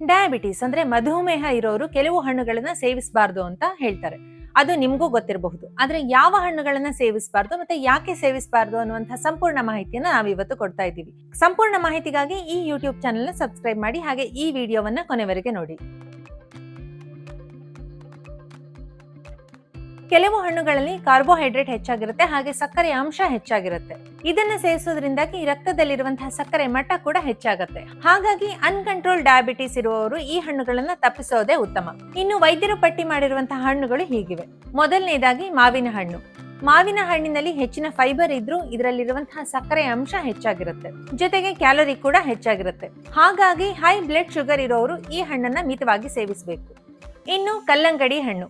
Diabetes ಅಂದ್ರೆ ಮಧುಮೇಹ ಇರೋರು ಕೆಲವು ಹಣ್ಣುಗಳನ್ನ ಸೇವಿಸಬಾರ್ದು ಅಂತ ಹೇಳ್ತಾರೆ. ಅದು ನಿಮಗೂ ಗೊತ್ತಿರಬಹುದು. ಆದ್ರೆ ಯಾವ ಹಣ್ಣುಗಳನ್ನ ಸೇವಿಸಬಾರ್ದು ಮತ್ತೆ ಯಾಕೆ ಸೇವಿಸಬಾರ್ದು ಅನ್ನುವಂತಹ ಸಂಪೂರ್ಣ ಮಾಹಿತಿಯನ್ನ ನಾವಿವತ್ತು ಕೊಡ್ತಾ ಇದ್ದೀವಿ. ಸಂಪೂರ್ಣ ಮಾಹಿತಿಗಾಗಿ ಈ ಯೂಟ್ಯೂಬ್ ಚಾನೆಲ್ ಸಬ್ಸ್ಕ್ರೈಬ್ ಮಾಡಿ ಹಾಗೆ ಈ ವಿಡಿಯೋವನ್ನ ಕೊನೆವರೆಗೆ ನೋಡಿ. ಕೆಲವು ಹಣ್ಣುಗಳಲ್ಲಿ ಕಾರ್ಬೋಹೈಡ್ರೇಟ್ ಹೆಚ್ಚಾಗಿರುತ್ತೆ, ಹಾಗೆ ಸಕ್ಕರೆ ಅಂಶ ಹೆಚ್ಚಾಗಿರುತ್ತೆ. ಇದನ್ನ ಸೇವಿಸೋದ್ರಿಂದಾಗಿ ರಕ್ತದಲ್ಲಿರುವಂತಹ ಸಕ್ಕರೆ ಮಟ್ಟ ಕೂಡ ಹೆಚ್ಚಾಗುತ್ತೆ. ಹಾಗಾಗಿ ಅನ್ಕಂಟ್ರೋಲ್ ಡಯಾಬಿಟಿಸ್ ಇರುವವರು ಈ ಹಣ್ಣುಗಳನ್ನ ತಪ್ಪಿಸೋದೇ ಉತ್ತಮ. ಇನ್ನು ವೈದ್ಯರು ಪಟ್ಟಿ ಮಾಡಿರುವಂತಹ ಹಣ್ಣುಗಳು ಹೀಗಿವೆ. ಮೊದಲನೇದಾಗಿ ಮಾವಿನ ಹಣ್ಣು. ಮಾವಿನ ಹಣ್ಣಿನಲ್ಲಿ ಹೆಚ್ಚಿನ ಫೈಬರ್ ಇದ್ರೂ ಇದರಲ್ಲಿರುವಂತಹ ಸಕ್ಕರೆ ಅಂಶ ಹೆಚ್ಚಾಗಿರುತ್ತೆ. ಜೊತೆಗೆ ಕ್ಯಾಲೋರಿ ಕೂಡ ಹೆಚ್ಚಾಗಿರುತ್ತೆ. ಹಾಗಾಗಿ ಹೈ ಬ್ಲಡ್ ಶುಗರ್ ಇರೋರು ಈ ಹಣ್ಣನ್ನ ಮಿತವಾಗಿ ಸೇವಿಸಬೇಕು. ಇನ್ನು ಕಲ್ಲಂಗಡಿ ಹಣ್ಣು.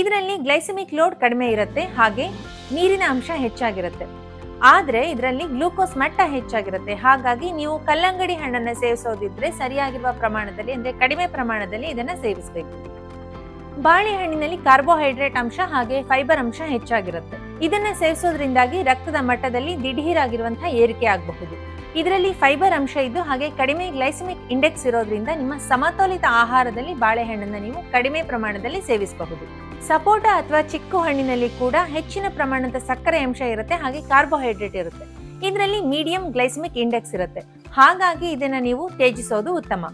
ಇದರಲ್ಲಿ ಗ್ಲೈಸಮಿಕ್ ಲೋಡ್ ಕಡಿಮೆ ಇರುತ್ತೆ, ಹಾಗೆ ನೀರಿನ ಅಂಶ ಹೆಚ್ಚಾಗಿರುತ್ತೆ. ಆದರೆ ಇದರಲ್ಲಿ ಗ್ಲೂಕೋಸ್ ಮಟ್ಟ ಹೆಚ್ಚಾಗಿರುತ್ತೆ, ಹಾಗಾಗಿ ನೀವು ಕಲ್ಲಂಗಡಿ ಹಣ್ಣನ್ನು ಸೇವಿಸೋದಿದ್ರೆ ಸರಿಯಾಗಿರುವ ಪ್ರಮಾಣದಲ್ಲಿ, ಅಂದರೆ ಕಡಿಮೆ ಪ್ರಮಾಣದಲ್ಲಿ ಇದನ್ನು ಸೇವಿಸಬೇಕು. ಬಾಳೆಹಣ್ಣಿನಲ್ಲಿ ಕಾರ್ಬೋಹೈಡ್ರೇಟ್ ಅಂಶ, ಹಾಗೆ ಫೈಬರ್ ಅಂಶ ಹೆಚ್ಚಾಗಿರುತ್ತೆ. ಇದನ್ನು ಸೇವಿಸೋದ್ರಿಂದಾಗಿ ರಕ್ತದ ಮಟ್ಟದಲ್ಲಿ ದಿಢೀರಾಗಿರುವಂತಹ ಏರಿಕೆ ಆಗಬಹುದು. ಇದರಲ್ಲಿ ಫೈಬರ್ ಅಂಶ ಇದ್ದು, ಹಾಗೆ ಕಡಿಮೆ ಗ್ಲೈಸಮಿಕ್ ಇಂಡೆಕ್ಸ್ ಇರೋದ್ರಿಂದ ನಿಮ್ಮ ಸಮತೋಲಿತ ಆಹಾರದಲ್ಲಿ ಬಾಳೆಹಣ್ಣನ್ನು ನೀವು ಕಡಿಮೆ ಪ್ರಮಾಣದಲ್ಲಿ ಸೇವಿಸಬಹುದು. ಸಪೋಟ ಅಥವಾ ಚಿಕ್ಕು ಹಣ್ಣಿನಲ್ಲಿ ಕೂಡ ಹೆಚ್ಚಿನ ಪ್ರಮಾಣದ ಸಕ್ಕರೆ ಅಂಶ ಇರುತ್ತೆ, ಹಾಗೆ ಕಾರ್ಬೋಹೈಡ್ರೇಟ್ ಇರುತ್ತೆ. ಇದರಲ್ಲಿ ಮೀಡಿಯಂ ಗ್ಲೈಸಮಿಕ್ ಇಂಡೆಕ್ಸ್ ಇರುತ್ತೆ. ಹಾಗಾಗಿ ಇದನ್ನ ನೀವು ತ್ಯಜಿಸೋದು ಉತ್ತಮ.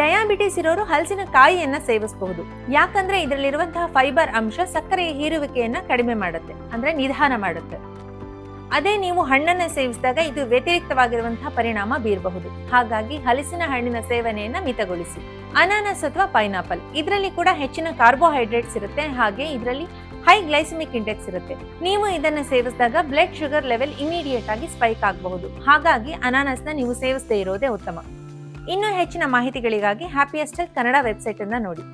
ಡಯಾಬಿಟಿಸ್ ಇರೋರು ಹಲಸಿನ ಕಾಯಿಯನ್ನ ಸೇವಿಸಬಹುದು. ಯಾಕಂದ್ರೆ ಇದರಲ್ಲಿರುವಂತಹ ಫೈಬರ್ ಅಂಶ ಸಕ್ಕರೆಯ ಹೀರುವಿಕೆಯನ್ನ ಕಡಿಮೆ ಮಾಡುತ್ತೆ, ಅಂದ್ರೆ ನಿಧಾನ ಮಾಡುತ್ತೆ. ಅದೇ ನೀವು ಹಣ್ಣನ್ನು ಸೇವಿಸಿದಾಗ ಇದು ವ್ಯತಿರಿಕ್ತವಾಗಿರುವಂತಹ ಪರಿಣಾಮ ಬೀರಬಹುದು. ಹಾಗಾಗಿ ಹಲಸಿನ ಹಣ್ಣಿನ ಸೇವನೆಯನ್ನ ಮಿತಗೊಳಿಸಿ. ಅನಾನಸ್ ಅಥವಾ ಪೈನಾಪಲ್, ಇದರಲ್ಲಿ ಕೂಡ ಹೆಚ್ಚಿನ ಕಾರ್ಬೋಹೈಡ್ರೇಟ್ಸ್ ಇರುತ್ತೆ, ಹಾಗೆ ಇದರಲ್ಲಿ ಹೈ ಗ್ಲೈಸಮಿಕ್ ಇಂಡೆಕ್ಸ್ ಇರುತ್ತೆ. ನೀವು ಇದನ್ನ ಸೇವಿಸಿದಾಗ ಬ್ಲಡ್ ಶುಗರ್ ಲೆವೆಲ್ ಇಮಿಡಿಯೇಟ್ ಆಗಿ ಸ್ಪೈಕ್ ಆಗಬಹುದು. ಹಾಗಾಗಿ ಅನಾನಸ್ನ ನೀವು ಸೇವಿಸದೇ ಇರೋದೇ ಉತ್ತಮ. ಇನ್ನೂ ಹೆಚ್ಚಿನ ಮಾಹಿತಿಗಳಿಗಾಗಿ ಹ್ಯಾಪಿಯಸ್ಟಲ್ ಕನ್ನಡ ವೆಬ್ಸೈಟ್ ಅನ್ನ ನೋಡಿ.